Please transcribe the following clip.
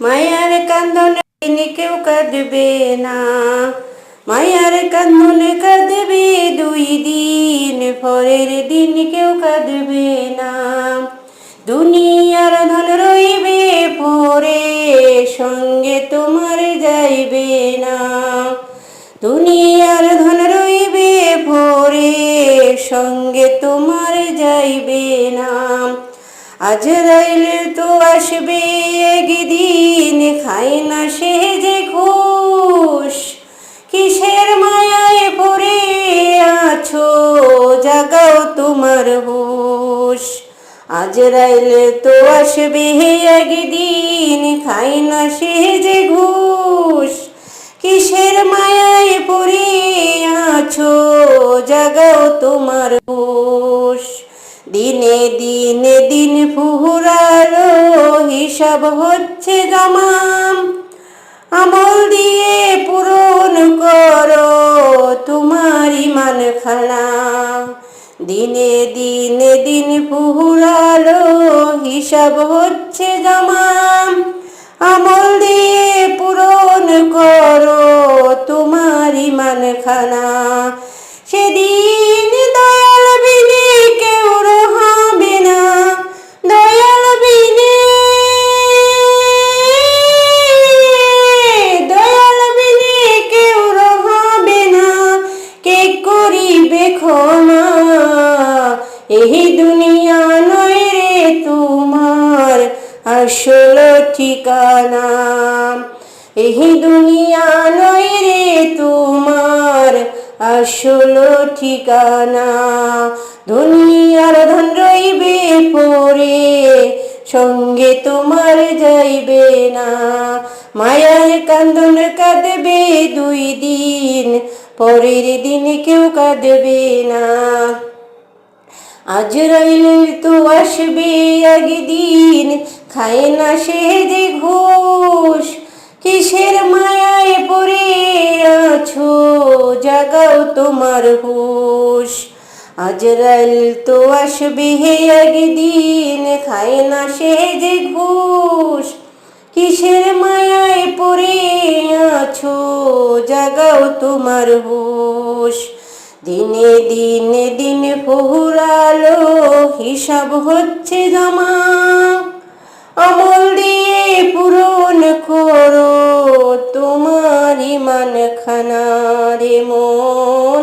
মায়ার কান্দনে দিন কেউ কাঁদবে না। মায়ার কান্দনে কাঁদবে দুই দিন, পরের দিন কেউ কাঁদবে না। দুনিয়ার ধন রইবে, পরে সঙ্গে তোমার যাইবে না। দুনিয়ার ধন রইবে, পরে সঙ্গে তোমার যাইবে না। আজ রাইলে তো আসবে একদিন, খাই না সে যে ঘুষ কিসের মায়ায় পড়ে আছো, জাগাও তোমার হুশ। আজ রাইলে তো আসবে একদিন, খাই না সে যে ঘুষ। কিসের মায়ায় পড়ে আছো, জাগাও তোমার হুশ দিনে দিনে দিন ফুরালো হিসাব হচ্ছে জমাম। আমল দিয়ে পূরণ করো তোমার ইমান খানা দিনে দিনে দিন ফুরালো হিসাব হচ্ছে জমাম। আমল দিয়ে পূরণ করো তোমার ইমান খানা সেদিন ক্ষমা এই দুনিয়া নয় রে তোমার আসল ঠিকানা। এই দুনিয়া নয় রে তোমার আসল ঠিকানা। দুনিয়ার ধন রইবে পরে, সঙ্গে তোমার যাইবে না। মায়ার কান্দন কাঁদবে দুই দিন পরের দিন কেউ কাঁদবে না। আজ রইলে তো আসবে একদিন, খায় না সে যে ঘুষ। কিসের মায়ায় পড়ে আছো, জাগাও তোমার হুশ। আজ রাইল তো আসবে একদিন, খায় না সে যে ঘুষ। কিসের মায়ায় পড়ে আছো জাগাও তোমার হুশ। দিনে দিনে দিনে ফুরালো, হিসাব হচ্ছে জমা। অমল দিয়ে পূরণ করো, তোমার ইমান খানা রে মন।